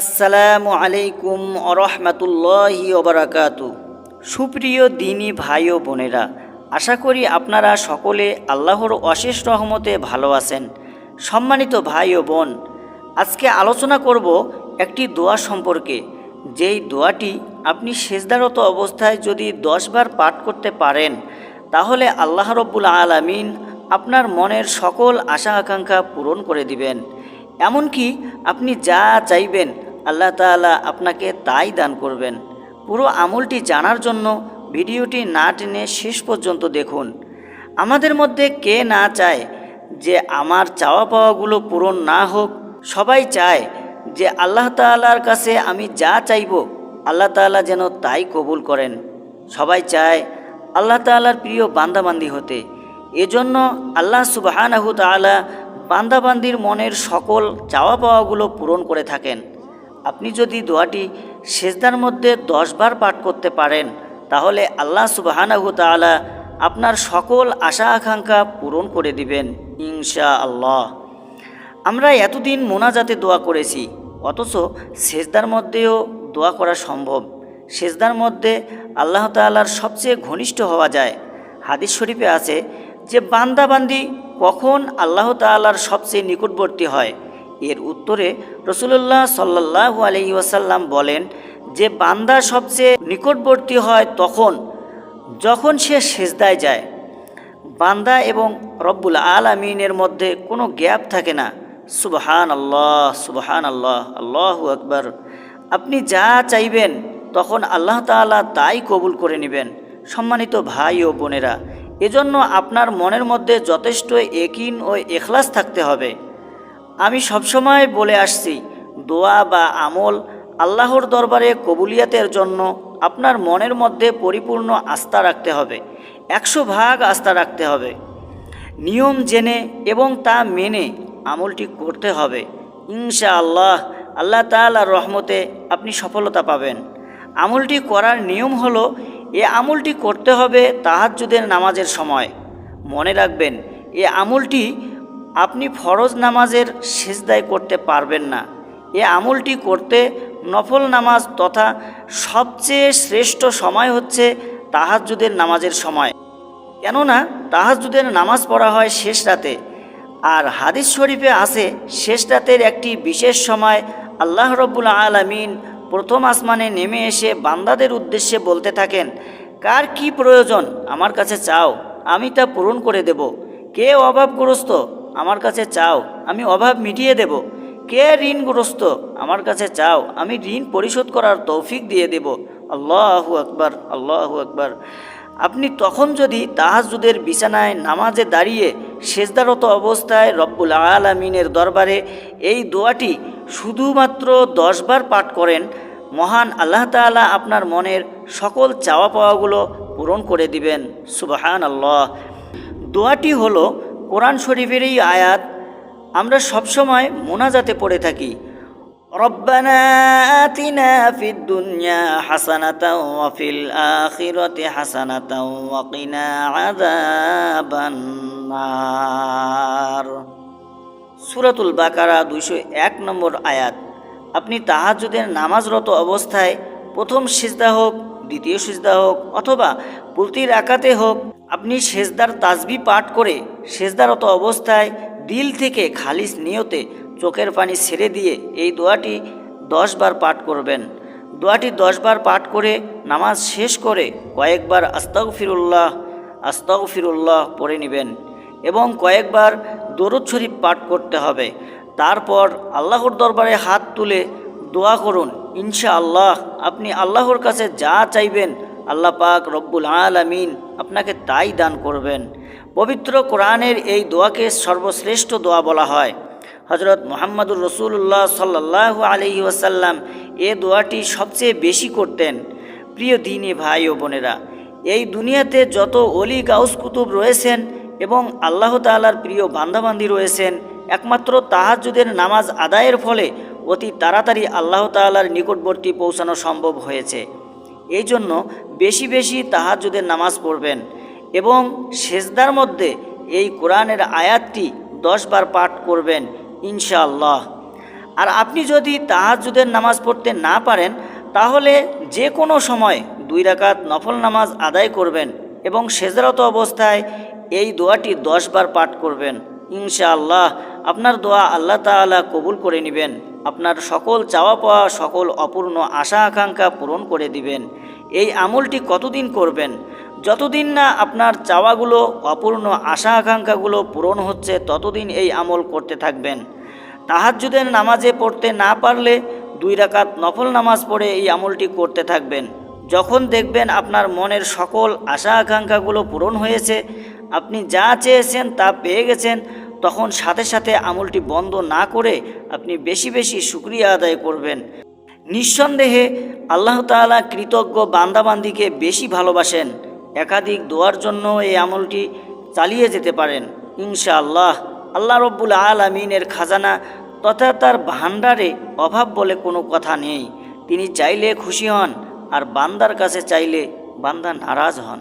আসসালামু আলাইকুম আরহামতুল্লাহি ওবরাকাতু। সুপ্রিয় দিনী ভাই ও বোনেরা, আশা করি আপনারা সকলে আল্লাহর অশেষ রহমতে ভালো আছেন। সম্মানিত ভাই ও বোন, আজকে আলোচনা করব একটি দোয়া সম্পর্কে। যেই দোয়াটি আপনি সেজদারত অবস্থায় যদি দশবার পাঠ করতে পারেন, তাহলে আল্লাহ রব্বুল আলামিন আপনার মনের সকল আশা আকাঙ্ক্ষা পূরণ করে দিবেন। এমনকি আপনি যা চাইবেন আল্লাহ তাআলা আপনাকে তাই দান করবেন। পুরো আমলটি জানার জন্য ভিডিওটি না টেনে শেষ পর্যন্ত দেখুন। আমাদের মধ্যে কে না চায় যে আমার চাওয়া পাওয়াগুলো পূরণ না হোক, সবাই চায় যে আল্লাহ তাআলার কাছে আমি যা চাইব, আল্লাহ তাআলা যেন তাই কবুল করেন। সবাই চায় আল্লাহ তাআলার প্রিয় বান্দাবান্দি হতে। এজন্য আল্লাহ সুবাহানাহু তাআলা বান্দাবান্দির মনের সকল চাওয়া পাওয়াগুলো পূরণ করে থাকেন। আপনি যদি দোয়াটি সেজদার মধ্যে দশবার পাঠ করতে পারেন, তাহলে আল্লাহ সুবাহানাহু তাআলা আপনার সকল আশা আকাঙ্ক্ষা পূরণ করে দিবেন ইনশা আল্লাহ আমরা এতদিন মোনাজাতে দোয়া করেছি, অথচ সেজদার মধ্যেও দোয়া করা সম্ভব। সেজদার মধ্যে আল্লাহ তাআলার সবচেয়ে ঘনিষ্ঠ হওয়া যায়। হাদিস শরীফে আছে যে, বান্দাবান্দি কখন আল্লাহ তাআলার সবচেয়ে নিকটবর্তী হয়? এর উত্তরে রসুল্লাহ সাল্লাহ আলহি ওয়াসাল্লাম বলেন, যে বান্দা সবচেয়ে নিকটবর্তী হয় তখন, যখন সে সেজদায় যায়। বান্দা এবং রব্বুল আলমিনের মধ্যে কোনো গ্যাপ থাকে না। সুবহান আল্লাহ সুবহান আল্লাহ আল্লাহ আকবর। আপনি যা চাইবেন, তখন আল্লাহ তাআলা তাই কবুল করে নেবেন। সম্মানিত ভাই ও বোনেরা, এজন্য আপনার মনের মধ্যে যথেষ্ট একিন ও এখলাস থাকতে হবে। আমি সবসময় বলে আসছি, দোয়া বা আমল আল্লাহর দরবারে কবুলিয়াতের জন্য আপনার মনের মধ্যে পরিপূর্ণ আস্থা রাখতে হবে, একশো ভাগ আস্থা রাখতে হবে। নিয়ম জেনে এবং তা মেনে আমলটি করতে হবে। ইনশা আল্লাহ আল্লাহ তাআলার রহমতে আপনি সফলতা পাবেন। আমলটি করার নিয়ম হলো, এ আমলটি করতে হবে তাহাজ্জুদের নামাজের সময়। মনে রাখবেন, এ আমলটি আপনি ফরজ নামাজের সেজদায় করতে পারবেন না। এ আমলটি করতে নফল নামাজ তথা সবচেয়ে শ্রেষ্ঠ সময় হচ্ছে তাহাজ্জুদের নামাজের সময়। কেননা তাহাজ্জুদের নামাজ পড়া হয় শেষ রাতে। আর হাদিস শরীফে আছে, শেষ রাতের একটি বিশেষ সময় আল্লাহ রব্বুল আলমিন প্রথম আসমানে নেমে এসে বান্দাদের উদ্দেশ্যে বলতে থাকেন, কার কি প্রয়োজন? আমার কাছে চাও, আমি তা পূরণ করে দেব। কে অভাবগ্রস্ত? আমার কাছে চাও, আমি অভাব মিটিয়ে দেব। কে ঋণগ্রস্ত? আমার কাছে চাও, আমি ঋণ পরিশোধ করার তৌফিক দিয়ে দেব। আল্লাহু আকবার আল্লাহু আকবার। আপনি তখন যদি তাহাজুদের বিছানায় নামাজে দাঁড়িয়ে সেজদারত অবস্থায় রব্বুল আলমিনের দরবারে এই দোয়াটি শুধুমাত্র দশবার পাঠ করেন, মহান আল্লাহ তাআলা আপনার মনের সকল চাওয়া পাওয়াগুলো পূরণ করে দিবেন। সুবাহান আল্লাহ দোয়াটি হলো কোরআন শরীফেরই আয়াত আমরা সবসময় মোনাজাতে পড়ে থাকি ربنا آتنا في الدنيا حسنة وفي الآخرة حسنة وقنا عذاب النار সুরাতুল বাকারা দুইশো এক নম্বর আয়াত আপনি তাহাজুদের নামাজরত অবস্থায় প্রথম সিজদা হোক দ্বিতীয় সিজদা হোক অথবা প্রতি রাকাতে হোক আপনি সেজদার তাজবি পাঠ করে সেজদারত অবস্থায় দিল থেকে খালিস নিয়তে চোখের পানি ছেড়ে দিয়ে এই দোয়াটি দশবার পাঠ করবেন। দোয়াটি দশবার পাঠ করে নামাজ শেষ করে কয়েকবার আস্তাউ ফিরুল্লাহ আস্তাউ ফিরুল্লাহ পড়ে নেবেন এবং কয়েকবার দরুদ শরীফ পাঠ করতে হবে। তারপর আল্লাহর দরবারে হাত তুলে দোয়া করুন ইনশা আল্লাহ আপনি আল্লাহর কাছে যা চাইবেন আল্লাহ পাক রব্বুল আলামিন আপনাকে তাই দান করবেন। পবিত্র কোরআনের এই দোয়াকে সর্বশ্রেষ্ঠ দোয়া বলা হয়। হজরত মোহাম্মদুর রসুল্লাহ সাল্লাহ আলহি ওয়াসাল্লাম এ দোয়াটি সবচেয়ে বেশি করতেন। প্রিয় দিনী ভাই ও বোনেরা, এই দুনিয়াতে যত অলি গাউস কুতুব রয়েছেন এবং আল্লাহ তাআলার প্রিয় বান্দাবান্দি রয়েছেন, একমাত্র তাহাজুদের নামাজ আদায়ের ফলে অতি তাড়াতাড়ি আল্লাহ তাআলার নিকটবর্তী পৌঁছানো সম্ভব হয়েছে। এই জন্য বেশি বেশি তাহাজুদের নামাজ পড়বেন এবং সেজদার মধ্যে এই কোরআনের আয়াতটি দশবার পাঠ করবেন, ইনশাআল্লাহ। আর আপনি যদি তাহাজুদের নামাজ পড়তে না পারেন, তাহলে যে কোনো সময় দুই রাকাত নফল নামাজ আদায় করবেন এবং সেজরত অবস্থায় এই দোয়াটি দশবার পাঠ করবেন। ইনশাআল্লাহ আপনার দোয়া আল্লাহ তাআলা কবুল করে নেবেন। আপনার সকল চাওয়া পাওয়া, সকল অপূর্ণ আশা আকাঙ্ক্ষা পূরণ করে দিবেন। এই আমলটি কতদিন করবেন? যতদিন না আপনার চাওয়াগুলো, অপূর্ণ আশা আকাঙ্ক্ষাগুলো পূরণ হচ্ছে, ততদিন এই আমল করতে থাকবেন। তাহাজ্জুদের নামাজে পড়তে না পারলে দুই রাকাত নফল নামাজ পড়ে এই আমলটি করতে থাকবেন। যখন দেখবেন আপনার মনের সকল আশা আকাঙ্ক্ষাগুলো পূরণ হয়েছে আপনি যা চেয়েছেন তা পেয়ে গেছেন, তখন সাথে সাথে আমলটি বন্ধ না করে আপনি বেশি বেশি শুক্রিয়া আদায় করবেন। নিঃসন্দেহে আল্লাহ তাআলা কৃতজ্ঞ বান্দাবান্দিকে বেশি ভালোবাসেন। একাধিক দোয়ার জন্য এই আমলটি চালিয়ে যেতে পারেন, ইনশাআল্লাহ। আল্লাহ রব্বুল আলমিনের খাজানা তথা তার ভাণ্ডারে অভাব বলে কোনো কথা নেই। তিনি চাইলে খুশি হন আর বান্দার কাছে চাইলে বান্দা নারাজ হন।